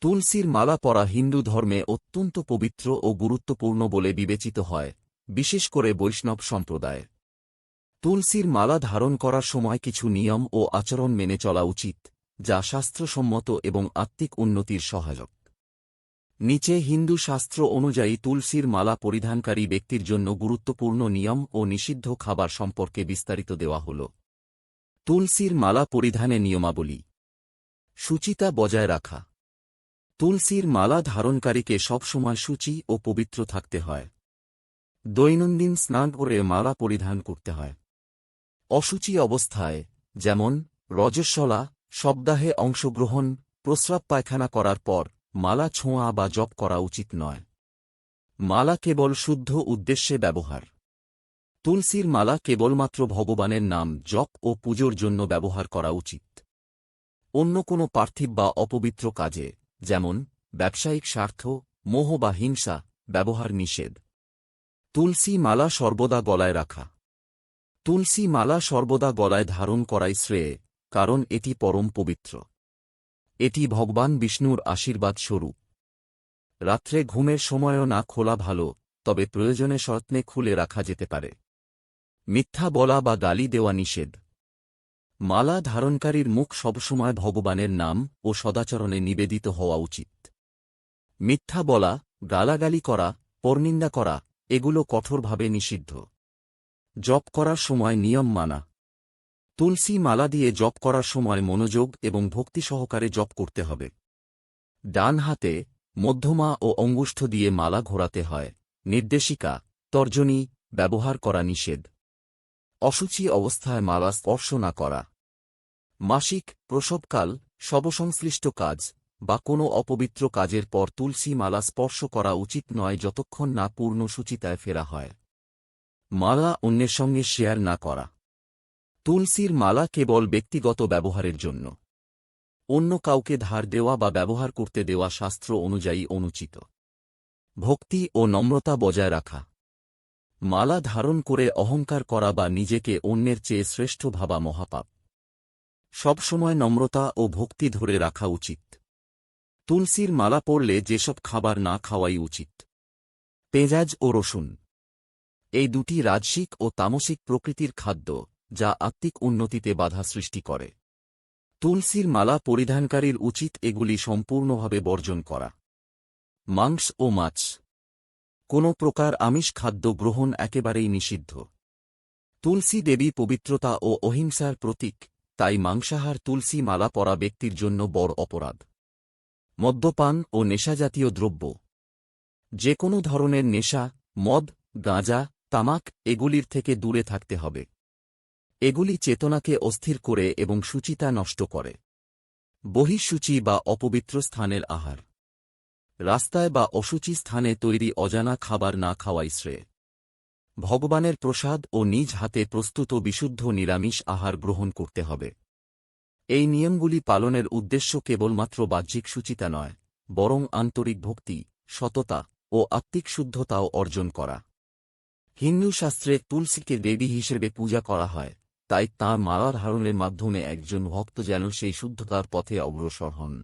তুলসীর মালা পরা হিন্দু ধর্মে অত্যন্ত পবিত্র ও গুরুত্বপূর্ণ বলে বিবেচিত হয়, বিশেষ করে বৈষ্ণব সম্প্রদায় তুলসীর মালা ধারণ করার সময় কিছু নিয়ম ও আচরণ মেনে চলা উচিত, যা শাস্ত্রসম্মত এবং আত্মিক উন্নতির সহায়ক। নিচে হিন্দু শাস্ত্র অনুযায়ী তুলসীর মালা পরিধানকারী ব্যক্তির জন্য গুরুত্বপূর্ণ নিয়ম ও নিষিদ্ধ খাবার সম্পর্কে বিস্তারিত দেওয়া হল। তুলসীর মালা পরিধানে নিয়মাবলী। শুচিতা বজায় রাখা। তুলসীর মালা ধারণকারীকে সবসময় সূচি ও পবিত্র থাকতে হয়। দৈনন্দিন স্নান করে মালা পরিধান করতে হয়। অসুচি অবস্থায়, যেমন, রজস্বলা, সপ্তাহে অংশগ্রহণ, প্রস্রাব পায়খানা করার পর, মালা ছোঁয়া বা জপ করা উচিত নয়। মালা কেবল শুদ্ধ উদ্দেশ্যে ব্যবহার। তুলসীর মালা কেবলমাত্র ভগবানের নাম জপ ও পুজোর জন্য ব্যবহার করা উচিত। অন্য কোনো পার্থিব বা অপবিত্র কাজে যেমন, ব্যবসায়িক স্বার্থ, মোহ বা হিংসা, ব্যবহার নিষেধ। তুলসী মালা সর্বদা গলায় রাখা। তুলসী মালা সর্বদা গলায় ধারণ করাই শ্রেয়, কারণ এটি পরম পবিত্র। এটি ভগবান বিষ্ণুর আশীর্বাদ স্বরূপ। রাত্রে ঘুমের সময়ও না খোলা ভালো, তবে প্রয়োজনে যত্নে খুলে রাখা যেতে পারে। মিথ্যা বলা বা গালি দেওয়া নিষেধ। মালা ধারণকারীর মুখ সবসময় ভগবানের নাম ও সদাচরণে নিবেদিত হওয়া উচিত। মিথ্যা বলা, গালাগালি করা, পরনিন্দা করা, এগুলো কঠোরভাবে নিষিদ্ধ। জপ করার সময় নিয়ম মানা। তুলসী মালা দিয়ে জপ করার সময় মনোযোগ এবং ভক্তি সহকারে জপ করতে হবে। ডান হাতে মধ্যমা ও অঙ্গুষ্ঠ দিয়ে মালা ঘোরাতে হয়। নির্দেশিকা, তর্জনী, ব্যবহার করা নিষেধ। অসুচি অবস্থায় মালা স্পর্শ না করা। মাসিক, প্রসবকাল সবসংশ্লিষ্ট কাজ, বা কোনো অপবিত্র কাজের পর তুলসী মালা স্পর্শ করা উচিত নয় যতক্ষণ না পূর্ণ সূচিতায় ফেরা হয়। মালা অন্যের সঙ্গে শেয়ার না করা। তুলসীর মালা কেবল ব্যক্তিগত ব্যবহারের জন্য। অন্য কাউকে ধার দেওয়া বা ব্যবহার করতে দেওয়া শাস্ত্র অনুযায়ী অনুচিত। ভক্তি ও নম্রতা বজায় রাখা। মালা ধারণ করে অহংকার করা বা নিজেকে অন্যের চেয়ে শ্রেষ্ঠ ভাবা মহাপাপ। সবসময় নম্রতা ও ভক্তি ধরে রাখা উচিত। তুলসীর মালা পড়লে যেসব খাবার না খাওয়াই উচিত। পেঁয়াজ ও রসুন। এই দুটি রাজসিক ও তামসিক প্রকৃতির খাদ্য, যা আত্মিক উন্নতিতে বাধা সৃষ্টি করে। তুলসীর মালা পরিধানকারীর উচিত এগুলি সম্পূর্ণভাবে বর্জন করা। মাংস ও মাছ। কোনো প্রকার আমিষ খাদ্য গ্রহণ একেবারেই নিষিদ্ধ। তুলসী দেবী পবিত্রতা ও অহিংসার প্রতীক, তাই মাংসাহার তুলসী মালা পরা ব্যক্তির জন্য বড় অপরাধ। মদ্যপান ও নেশাজাতীয় দ্রব্য। যে কোনো ধরনের নেশা, মদ, গাঁজা, তামাক এগুলির থেকে দূরে থাকতে হবে। এগুলি চেতনাকে অস্থির করে এবং সূচিতা নষ্ট করে। বহিঃসূচি বা অপবিত্র স্থানের আহার। রাস্তায় বা অসুচি স্থানে তৈরি অজানা খাবার না খাওয়াই শ্রেয়। ভগবানের প্রসাদ ও নিজ হাতে প্রস্তুত বিশুদ্ধ নিরামিষ আহার গ্রহণ করতে হবে। এই নিয়মগুলি পালনের উদ্দেশ্য কেবলমাত্র বাহ্যিক সূচিতা নয়, বরং আন্তরিক ভক্তি, সততা ও আত্মিক শুদ্ধতাও অর্জন করা। হিন্দু শাস্ত্রে তুলসীকে দেবী হিসেবে পূজা করা হয়, তাই তাঁর মালা ধারণের মাধ্যমে একজন ভক্ত যেন সেই শুদ্ধতার পথে অগ্রসর হন।